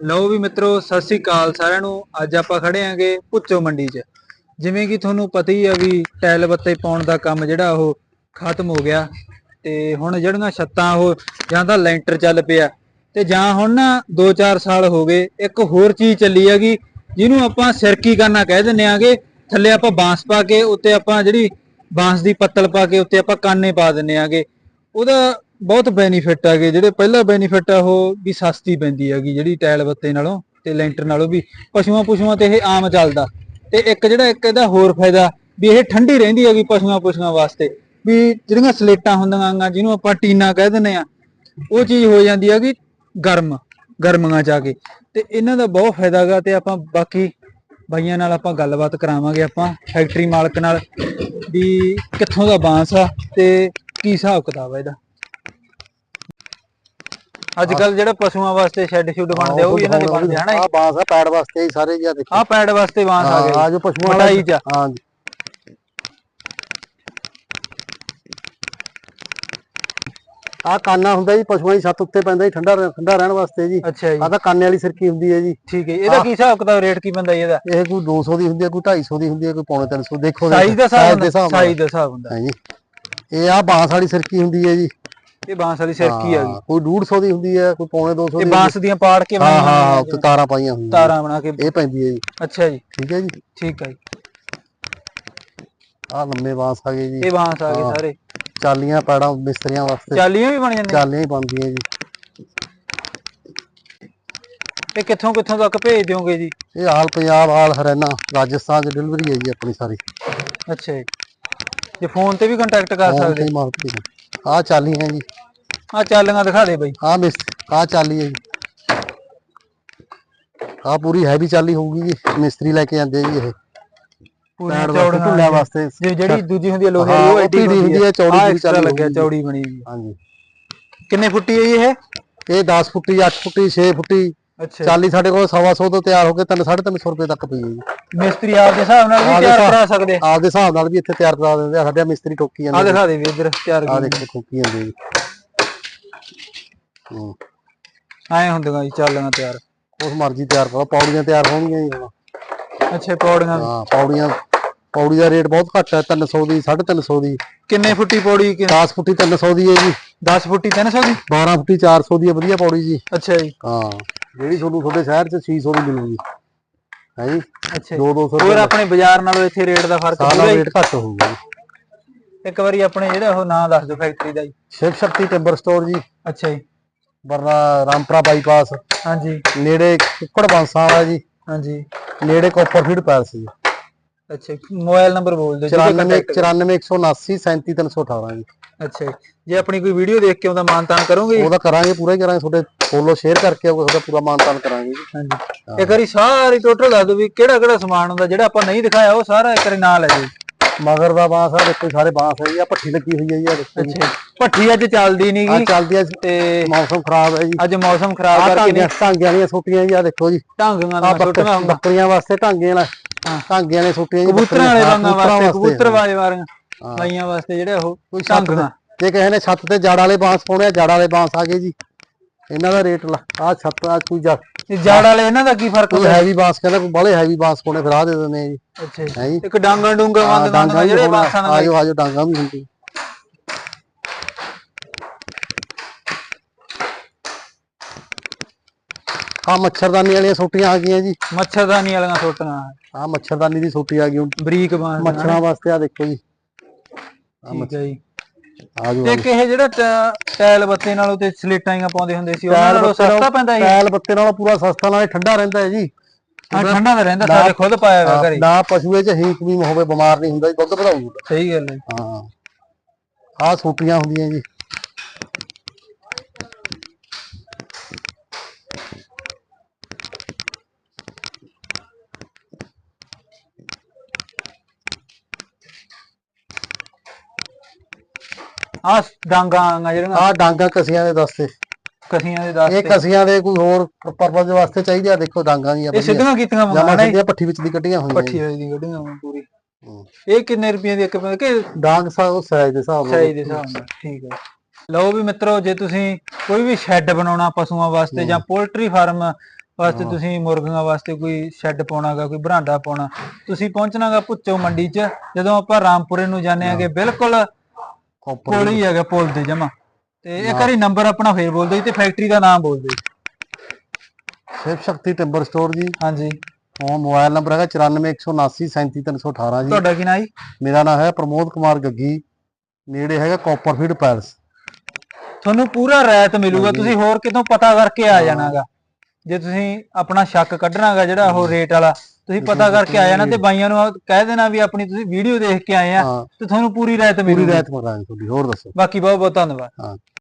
ਲਓ ਵੀ ਮਿੱਤਰੋ, ਸਤਿ ਸ੍ਰੀ ਅਕਾਲ ਸਾਰਿਆਂ ਨੂੰ। ਅੱਜ ਆਪਾਂ ਖੜੇ ਆਂਗੇ ਪੁੱਚੋ ਮੰਡੀ 'ਚ। ਜਿਵੇਂ ਕਿ ਤੁਹਾਨੂੰ ਪਤਾ ਹੀ ਆ ਵੀ ਟਾਇਲ ਬੱਤੇ ਪਾਉਣ ਦਾ ਕੰਮ ਜਿਹੜਾ ਉਹ ਖਤਮ ਹੋ ਗਿਆ। ਤੇ ਹੁਣ ਜਿਹੜੀਆਂ ਛੱਤਾਂ ਉਹ ਜਾਂ ਤਾਂ ਲੈਂਟਰ ਚੱਲ ਪਿਆ। ਤੇ ਜਾਂ ਹੁਣ ਨਾ 2-4 ਸਾਲ ਹੋ ਗਏ, ਇੱਕ ਹੋਰ ਚੀਜ਼ ਚੱਲੀ ਹੈਗੀ ਜਿਹਨੂੰ ਆਪਾਂ ਸਿਰਕੀ ਕਰਨਾ ਕਹਿ ਦਿੰਨੇ ਆਂਗੇ, ਥੱਲੇ ਆਪਾਂ ਬਾਂਸ ਪਾ ਕੇ, ਉੱਤੇ ਆਪਾਂ ਜਿਹੜੀ ਬਾਂਸ ਦੀ ਪੱਤਲ ਪਾ ਕੇ, ਉੱਤੇ ਆਪਾਂ ਕਾਨੇ ਪਾ ਦਿੰਨੇ ਆਂਗੇ। ਉਹਦਾ ਬਹੁਤ ਬੈਨੀਫਿਟ ਹੈਗੇ ਜਿਹੜੇ ਪਹਿਲਾ ਬੈਨੀਫਿਟ ਆ ਉਹ ਵੀ ਸਸਤੀ ਪੈਂਦੀ ਹੈਗੀ, ਜਿਹੜੀ ਟਾਇਲ ਬੱਤੇ ਨਾਲੋਂ ਤੇ ਲੈਂਟਰ ਨਾਲੋਂ ਵੀ। ਪਸ਼ੂਆਂ ਪਸ਼ੂਆਂ ਤੇ ਇਹ ਆਮ ਚੱਲਦਾ। ਤੇ ਇੱਕ ਜਿਹੜਾ ਇੱਕ ਇਹਦਾ ਹੋਰ ਫਾਇਦਾ ਵੀ ਇਹ ਠੰਡੀ ਰਹਿੰਦੀ ਹੈਗੀ ਪਸ਼ੂਆਂ ਪਸ਼ੂਆਂ ਵਾਸਤੇ। ਵੀ ਜਿਹੜੀਆਂ ਸਲੇਟਾਂ ਹੁੰਦੀਆਂ ਆਂ ਜਿਹਨੂੰ ਆਪਾਂ ਟੀਨਾ ਕਹਿ ਦਿੰਦੇ ਆ ਉਹ ਚੀਜ਼ ਹੋ ਜਾਂਦੀ ਹੈਗੀ ਗਰਮ, ਗਰਮੀਆਂ ਚ ਆ ਕੇ। ਤੇ ਇਹਨਾਂ ਦਾ ਬਹੁਤ ਫਾਇਦਾ ਹੈਗਾ ਤੇ ਆਪਾਂ ਬਾਕੀ ਬਾਈਆਂ ਨਾਲ ਆਪਾਂ ਗੱਲਬਾਤ ਕਰਾਵਾਂਗੇ ਆਪਾਂ ਫੈਕਟਰੀ ਮਾਲਕ ਨਾਲ, ਵੀ ਕਿੱਥੋਂ ਦਾ ਬਾਂਸ ਆ ਤੇ ਕੀ ਹਿਸਾਬ ਕਿਤਾਬ ਆ ਇਹਦਾ। ਅੱਜ ਕੱਲ ਜਿਹੜਾ ਪਸ਼ੂਆਂ ਵਾਸਤੇ ਸ਼ੈੱਡ ਸ਼ੁੱਡ ਬਣਦੇ ਆ ਉਹ ਵੀ ਇਹਨਾਂ ਦੇ ਬਣਦੇ ਹਨਾ ਆ ਬਾਂਸ ਆ ਪੈੜ ਵਾਸਤੇ ਹੀ ਸਾਰੇ ਜੀ ਆ ਦੇਖੋ। ਆਹ ਪੈਡ ਵਾਸਤੇ ਬਾਂਸ ਆ ਗਏ ਆ ਜੋ ਪਸ਼ੂਆਂ ਵਾਲਾ ਚ ਹਾਂ ਜੀ। ਆ ਕਾਨਾ ਹੁੰਦਾ ਜੀ ਪਸ਼ੂਆਂ ਦੀ ਛੱਤ ਉੱਤੇ ਪੈਂਦਾ ਜੀ ਠੰਡਾ ਠੰਡਾ ਰਹਿਣ ਵਾਸਤੇ ਜੀ। ਅੱਛਾ ਜੀ। ਆ ਤਾਂ ਕਾਨੇ ਵਾਲੀ ਸਿਰਕੀ ਹੁੰਦੀ ਹੈ ਜੀ। ਠੀਕ ਹੈ ਇਹਦਾ ਕੀ ਹਿਸਾਬ ਕਿਤਾਬ ਰੇਟ ਕੀ ਜੀ ਇਹਦਾ? ਇਹ ਕੋਈ 200 ਦੀ ਹੁੰਦੀ ਹੈ ਕੋਈ 250 ਦੀ ਹੁੰਦੀ ਹੈ ਕੋਈ ਪੌਣੇ 300 ਦੇਖੋ ਸਾਈਜ਼ ਦਾ ਹਿਸਾਬ ਸਾਈਜ਼ ਦਾ ਹਿਸਾਬ ਹੁੰਦਾ। ਹਾਂ ਜੀ। ਇਹ ਆ ਬਾਂਸ ਵਾਲੀ ਸਿਰਕੀ ਹੁੰਦੀ ਹੈ ਜੀ। ਇਹ ਬਾਂਸ ਵਾਲੀ ਸਿਰਕੀ ਆ ਗਈ। ਹਾਂ, ਕੋਈ 150 ਦੀ ਹੁੰਦੀ ਹੈ ਕੋਈ ਪੌਣੇ 200 ਇਹ ਦੀ ਬਾਂਸ ਦੀਆਂ ਪਾੜ ਕੇ ਹਾਂ ਹਾਂ ਹਾਂ, ਉੱਤੇ ਤਾਰਾਂ ਪਾਈਆਂ ਹੁੰਦੀਆਂ ਤਾਰਾਂ ਬਣਾ ਕੇ। ਇਹ ਪੈਂਦੀ ਹੈ ਜੀ। ਅੱਛਾ ਜੀ। ਠੀਕ ਹੈ ਜੀ। ਠੀਕ ਹੈ ਜੀ। ਆ ਲੰਮੇ ਬਾਂਸ ਆ ਗਏ ਜੀ। ਇਹ ਬਾਂਸ ਆ ਗਏ ਹਾਂ। ਸਾਰੇ। ਚਾਲੀਆਂ ਪੈੜਾਂ ਮਿਸਤਰੀਆਂ ਵਾਸਤੇ। ਚਾਲੀਆਂ ਵੀ ਬਣ ਜਾਂਦੀਆਂ। ਚਾਲੀਆਂ ਹੀ ਬਣਦੀਆਂ ਜੀ। ਇਹ ਕਿੱਥੋਂ ਕਿੱਥੋਂ ਤੱਕ ਭੇਜ ਦਿਓਗੇ ਜੀ? ਇਹ ਆਲ ਪੰਜਾਬ ਆਲ ਹਰਿਆਣਾ ਰਾਜਸਥਾਨ ਚ ਡਿਲੀਵਰੀ ਹੈ ਜੀ ਆਪਣੀ ਸਾਰੀ। ਅੱਛਾ ਜੀ। ਜੇ ਫੋਨ ਤੇ ਵੀ ਕੰਟੈਕਟ ਕਰ ਸਕਦੇ। ਤੇ ਆ ਚਾਲੀਆਂ ਜੀ। ਆ ਚਾਲੀਆਂ ਦਿਖਾ ਦੇ ਬਾਈ। ਆ ਮਿਸ ਆ ਚਾਲੀ ਹੈ ਜੀ। ਆ ਪੂਰੀ ਹੈਵੀ ਚਾਲੀ ਹੋਊਗੀ ਜੀ ਮਿਸਤਰੀ ਲੈ ਕੇ ਜਾਂਦੇ ਜੀ ਇਹ। ਪੂਰੀਆਂ ਪੈੜ ਵਾਸਤੇ ਚੌੜੀਆਂ ਵਾਸਤੇ ਜੇ ਜਿਹੜੀ ਦੂਜੀ ਹੁੰਦੀ ਹੈ ਲੋਹੇ ਹਾਂ, ਦੀ ਉਹ ਉਹ ਐਡੀ ਭੀੜੀ ਹੁੰਦੀ ਹੈ, ਚੌੜੀ ਆਹ ਪੂਰੀ extra ਚਾਲੀ ਲੱਗਿਆ ਹੋਊਗੀ। ਚੌੜੀ ਬਣੀ ਹੋਈ ਹੈ। ਹਾਂਜੀ। ਕਿੰਨੇ ਫੁੱਟੀ ਹੈ ਜੀ ਇਹ? ਇਹ 10 ਫੁੱਟੀ 8 ਫੁੱਟੀ 6 ਫੁੱਟੀ। ਅੱਛਾ ਚਾਲੀ ਸਾਡੇ ਕੋਲ ਸਵਾ ਸੌ ਤੋਂ ਤਿਆਰ ਹੋ ਕੇ 3 350 ਰੁਪਏ ਤੱਕ ਪਈ ਹੈ ਜੀ। ਮਿਸਤਰੀ ਆਪ ਦੇ ਹਿਸਾਬ ਨਾਲ ਵੀ ਤਿਆਰ ਕਰਾ ਸਕਦੇ ਆਪਦੇ ਹਿਸਾਬ ਨਾਲ ਵੀ ਇੱਥੇ ਤਿਆਰ ਕਰਾ ਦਿੰਦੇ ਆ ਸਾਡੇ ਮਿਸਤਰੀ ਟੋਕੀ ਆ ਜਾਂਦੇ ਦਿਖਾ ਦੇ ਵੀ ਇੱਧਰ ਤਿਆਰ ਆ ਦੇਖੋ ਟੋਕੀ ਜਾਂਦੇ ਜੀ ਹੂੰ। ਆਏ ਹੁੰਦੀਆਂ ਜੀ ਚਾਲੀਆਂ ਤਿਆਰ। ਉਸ ਮਰਜ਼ੀ ਤਿਆਰ ਕਰੋ ਪੌੜੀਆਂ ਤਿਆਰ ਹੋਣਗੀਆਂ ਜੀ ਹੁਣ। ਅੱਛਾ ਪੌੜੀਆਂ। ਹਾਂ ਪੌੜੀਆਂ ਪੌੜੀ ਦਾ ਰੇਟ ਬਹੁਤ ਘੱਟ ਹੈ 300 ਦੀ 350 ਦੀ। ਕਿੰਨੇ ਫੁੱਟੀ ਪੌੜੀ ਕਿ 10 ਫੁੱਟੀ 300 ਦੀ ਹੈ ਜੀ। 10 ਫੁੱਟੀ 300 ਦੀ? 12 ਫੁੱਟੀ 400 ਦੀ ਹੈ ਵਧੀਆ ਪੌੜੀ ਜੀ। ਅੱਛਾ ਜੀ। ਹਾਂ। ਜਿਹੜੀ ਤੁਹਾਨੂੰ ਤੁਹਾਡੇ ਸ਼ਹਿਰ 'ਚ 600 ਦੀ ਮਿਲੂਗੀ। ਹੈ ਜੀ? ਅੱਛਾ ਜੀ। 2 200 ਹੋਰ ਆਪਣੇ ਬਾਜ਼ਾਰ ਨਾਲੋਂ ਇੱਥੇ ਰੇਟ ਦਾ ਫ਼ਰਕ ਸਾਲਾ ਪੂਰਾ ਹੀ ਰੇਟ ਘੱਟ ਹੋਊਗਾ ਜੀ। ਇੱਕ ਵਾਰੀ ਆਪਣੇ ਜਿਹੜਾ ਉਹ ਨਾਂ ਦੱਸ ਦਿਓ ਫੈਕਟਰੀ ਦਾ ਜੀ। ਸ਼ਿਵ ਸ਼ਕਤੀ ਟਿੰਬਰ ਸਟੋਰ ਜੀ। ਅੱਛਾ ਜੀ। ਬਰਨਾ ਰਾਮਪੁਰਾ ਬਾਈਪਾਸ ਹਾਂਜੀ। ਨੇੜੇ ਕੁੱਕੜ ਬਾਂਸਾ ਵਾਲਾ ਜੀ। ਹਾਂਜੀ। ਨੇੜੇ ਕੋਪਰਫੀਲਡ ਪੈਲਸ ਜੀ। ਅੱਛਾ ਮੋਬਾਈਲ ਨੰਬਰ ਬੋਲ ਦਿਓ ਜਿਹਦੇ 94 contact ਕਰੋ। 94179 37318 ਜੀ। ਅੱਛਾ ਜੀ। ਆਪਣੀ ਕੋਈ ਵੀਡੀਓ ਦੇਖ ਕੇ ਉਹਦਾ ਮਾਨਤਾਨ ਕਰੋਗੇ? ਉਹਦਾ ਕਰਾਂਗੇ ਪੂਰਾ ਹੀ ਕਰਾਂਗੇ। ਤੁਹਾਡੇ ਫੋਲੋ ਸ਼ੇਅਰ ਕਰਕੇ ਉਹਦਾ ਪੂਰਾ ਮਾਨਤਾਨ ਕਰਾਂਗੇ ਜੀ। ਹਾਂਜੀ। ਇੱਕ ਵਾਰੀ ਸਾਰੀ ਟੋਟਲ ਦੱਸ ਦਿਓ ਵੀ ਕਿਹੜਾ ਕਿਹੜਾ ਸਮਾਨ ਹੁੰਦਾ ਜਿਹੜਾ ਆਪਾਂ ਨਹੀਂ ਦਿਖਾਇਆ ਉਹ ਸਾਰਾ ਇੱਕ ਵਾਰੀ ਨਾਲ ਲੈ ਜੀ ਮਗਰ ਦਾ ਬਾਂਸ ਆ ਦੇਖੋ ਸਾਰੇ ਬਾਂਸ ਹੈ ਜੀ ਆ ਭੱਠੀ ਲੱਗੀ ਹੋਈ ਹੈ ਜੀ ਆ ਦੇਖੋ ਜੀ। ਅੱਛਾ ਜੀ। ਭੱਠੀ ਅੱਜ ਚੱਲਦੀ ਨਹੀਂ ਆ ਗੀ ਚੱਲਦੀ ਆ ਤੇ ਮੌਸਮ ਖਰਾਬ ਹੈ ਜੀ। ਅੱਜ ਮੌਸਮ ਖਰਾਬ ਕਰਕੇ ਢਾਂਗੇ ਢਾਂਗੇ ਵਾਲੀਆਂ ਸੋਟੀਆਂ ਜੀ ਆ ਦੇਖੋ ਜੀ। ਢਾਂਗੀਆਂ ਦਾ ਸੁੱਟਣਾ ਹੁੰਦਾ। ਬੱਕਰੀਆਂ ਵਾਸਤੇ ਢਾਂਗੇ ਵਾਲਾ ਹਾਂ। ਢਾਂਗੇ ਵਾਲੇ ਸੋਟੀਆਂ ਜੀ ਕਬੂਤਰਾਂ ਵਾਲੇ ਹਾਂ, ਕਬੂਤਰਾਂ ਵਾਸਤੇ। ਕਬੂਤਰ ਹਾਂ। ਵਾਲੇ ਵਾਰੀਆਂ ਹਾਂ। ਬਾਈਆਂ ਵਾਸਤੇ ਜਿਹੜੇ ਉਹ ਢਾਂਗੀਆਂ ਤੇ ਜੇ ਕਿਸੇ ਨੇ ਛੱਤ ਤੇ ਜੜ ਵਾਲੇ ਬਾਂਸ ਪਾਉਣੇ ਆ ਜੜ ਵਾਲੇ ਬਾਂਸ ਆ ਗਏ ਜੀ। ਇਹਨਾਂ ਦਾ ਰੇਟ ਆ ਛੱਤ ਆ ਕੋਈ ਜੜ। ਤੇ ਜੜ ਵਾਲੇ ਇਹਨਾਂ ਦਾ ਕੀ ਫ਼ਰਕ ਹੁੰਦਾ ਹੈਵੀ ਬਾਂਸ ਕਹਿੰਦਾ ਕੋਈ ਬਾਲੇ ਹੈਵੀ ਬਾਂਸ ਪਾਉਣੇ ਫਿਰ ਆ ਦੇ ਦਿੰਦੇ ਆ ਜੀ। ਅੱਛਾ ਜੀ। ਇੱਕ ਡਾਂਗਾ ਡੂੰਗਾ ਬੰਦ ਬੰਦ ਜਿਹੜੇ ਬਾਸਾਂ ਨਾਲ ਆਜੋ ਆਜੋ ਡਾਂਗਾ ਵੀ ਹੁੰਦੀ ਆ ਮੱਛਰਦਾਨੀ ਵਾਲੀਆਂ ਸੋਟੀਆਂ ਆ ਗਈਆਂ ਜੀ। ਮੱਛਰਦਾਨੀ ਵਾਲੀਆਂ ਸੁੱਟਣਾ ਆ ਮੱਛਰਦਾਨੀ ਦੀ ਸੋਟੀ ਆ ਗਈ ਹੁਣ। ਬਰੀਕ ਬਾਂਸ ਮੱਛਰਾਂ ਵਾਸਤੇ ਆ ਦੇਖੋ ਜੀ। ਠੀਕ ਹੈ ਜੀ। ਆਜੋ ਤੇ ਕਿ ਇਹ ਜਿਹੜਾ ਟ- ਟਾਇਲ ਬੱਤੇ ਨਾਲੋਂ ਤੇ ਸਲੇਟਾਂ ਹੀ ਪਾਉਂਦੇ ਹੁੰਦੇ ਸੀ ਉਹਨਾਂ ਨਾਲੋਂ ਸਸਤਾ ਪੈਂਦਾ ਇਹ ਟਾਇਲ ਬੱਤੇ ਨਾਲੋਂ ਪੂਰਾ ਸਸਤਾ ਨਾਲੇ ਠੰਡਾ ਰਹਿੰਦਾ ਹੈ ਜੀ। ਹਾਂ ਠੰਡਾ ਤਾਂ ਰਹਿੰਦਾ ਸਾਡੇ ਖੁਦ ਪਾਇਆ ਹੋਇਆ ਘਰੇ। ਨਾ ਪਸ਼ੂਏ ਚ ਹੀਕ ਵੀ ਹੋਵੇ ਬਿਮਾਰ ਨਹੀਂ ਹੁੰਦਾ ਜੀ ਦੁੱਧ ਵਧਾਊਗਾ। ਸਹੀ ਗੱਲ ਹੈ ਹਾਂ। ਆ ਸੋਟੀਆਂ ਹੁੰਦੀਆਂ ਜੀ। ਆਹ ਡਾਂਗਾ ਆਂਗਾ ਜਿਹੜੀਆਂ। ਆ ਡਾਂਗਾ ਕਸੀਆਂ ਦੇ ਦਸਤੇ। ਕਸੀਆਂ ਦੇ ਇਹ ਦੱਸ ਕਸੀਆਂ ਦੇ ਕੋਈ ਹੋਰ ਪਰਪਸ ਦੇ ਵਾਸਤੇ ਚਾਹੀਦੇ ਆ ਦੇਖੋ ਡਾਂਗਾ ਦੀਆਂ ਇਹ ਸਿੱਧੀਆਂ ਕੀਤੀਆਂ ਜਮਾ ਮੰਗਾਣਾ ਸਿੱਧੀਆਂ ਪੱਠੀ ਵਿੱਚ ਦੀ ਕੱਢੀਆਂ ਹੋਈਆਂ ਪੱਠੀ। ਵਾਲੀ ਦੀ ਵਾਂ ਪੂਰੀ। ਇਹ ਕਿੰਨੇ ਰੁਪਈਆਂ ਦੀ ਇੱਕ ਪੈਂਦਾ ਕਿ ਡਾਂਗ ਸਾਈਜ਼ ਦੇ ਹਿਸਾਬ ਨਾਲ। ਸਾਈਜ਼ ਦੇ ਹਿਸਾਬ ਨਾਲ ਠੀਕ ਹੈ। ਲਓ ਵੀ ਮਿੱਤਰੋ ਜੇ ਤੁਸੀਂ ਕੋਈ ਵੀ ਸ਼ੈੱਡ ਬਣਾਉਣਾ ਪਸ਼ੂਆਂ ਵਾਸਤੇ ਜਾਂ ਪੋਲਟਰੀ ਫਾਰਮ ਵਾਸਤੇ ਤੁਸੀਂ ਮੁਰਗੀਆਂ ਵਾਸਤੇ ਕੋਈ ਸ਼ੈੱਡ ਪਾਉਣਾਗਾ ਕੋਈ ਬਰਾਂਡਾ ਪਾਉਣਾ ਤੁਸੀਂ ਪਹੁੰਚਣਾਗਾ ਭੁੱਚੋ ਮੰਡੀ 'ਚ। ਜਦੋਂ ਆਪਾਂ ਰਾਮਪੁਰੇ ਨੂੰ ਜਾਂਦੇ ਆਂਗੇ ਬਿਲਕੁਲ ਕਾਪਰ ਕੋਲ ਹੀ ਹੈਗਾ ਪੁਲ ਦੇ ਜਮਾ। ਤੇ ਇੱਕ ਵਾਰੀ ਨੰਬਰ ਆਪਣਾ ਫੇਰ ਬੋਲ ਦਿਓ ਜੀ ਤੇ ਫੈਕਟਰੀ ਦਾ ਨਾਮ ਬੋਲ ਦਿਓ ਜੀ। ਸ਼ਿਵ ਸ਼ਕਤੀ ਟਿੰਬਰ ਸਟੋਰ ਜੀ। ਹਾਂਜੀ। ਉਹ ਮੋਬਾਈਲ ਨੰਬਰ ਹੈਗਾ 9417937318 ਜੀ। ਤੁਹਾਡਾ ਕੀ ਨਾਂ ਜੀ? ਮੇਰਾ ਨਾਮ ਹੈ ਪ੍ਰਮੋਦ ਕੁਮਾਰ ਗੱਗੀ। ਨੇੜੇ ਹੈਗਾ ਕਾਪਰਫੀਲਡ ਪੈਲਸ ਤੁਹਾਨੂੰ ਪੂਰਾ ਰਾਇਤ ਮਿਲੂਗਾ। ਤੁਸੀਂ ਹੋਰ ਕਿਤੋਂ ਪਤਾ ਕਰਕੇ ਆ ਜਾਣਾਗਾ। ਜੇ ਤੁਸੀਂ ਆਪਣਾ ਸ਼ੱਕ ਕੱਢਣਾਗਾ ਜਿਹੜਾ ਉਹ ਰੇਟ ਵਾਲਾ ਤੁਸੀਂ ਪਤਾ ਕਰਕੇ ਆ ਜਾਣਾ ਤੇ ਬਾਈਆਂ ਨੂੰ ਕਹਿ ਦੇਣਾ ਵੀ ਆਪਣੀ ਤੁਸੀਂ ਵੀਡੀਓ ਦੇਖ ਕੇ ਆਏ ਆ ਹਾਂ। ਤੇ ਤੁਹਾਨੂੰ ਪੂਰੀ ਰਾਇਤ ਪੂਰੀ ਮਿਲੂਗੀ। ਰਾਤ ਮਰਾਂਗੇ ਤੁਹਾਡੀ ਹੋਰ ਦੱਸੋ। ਬਾਕੀ ਬਹੁਤ ਬਹੁਤ ਧੰਨਵਾਦ। ਹਾਂ।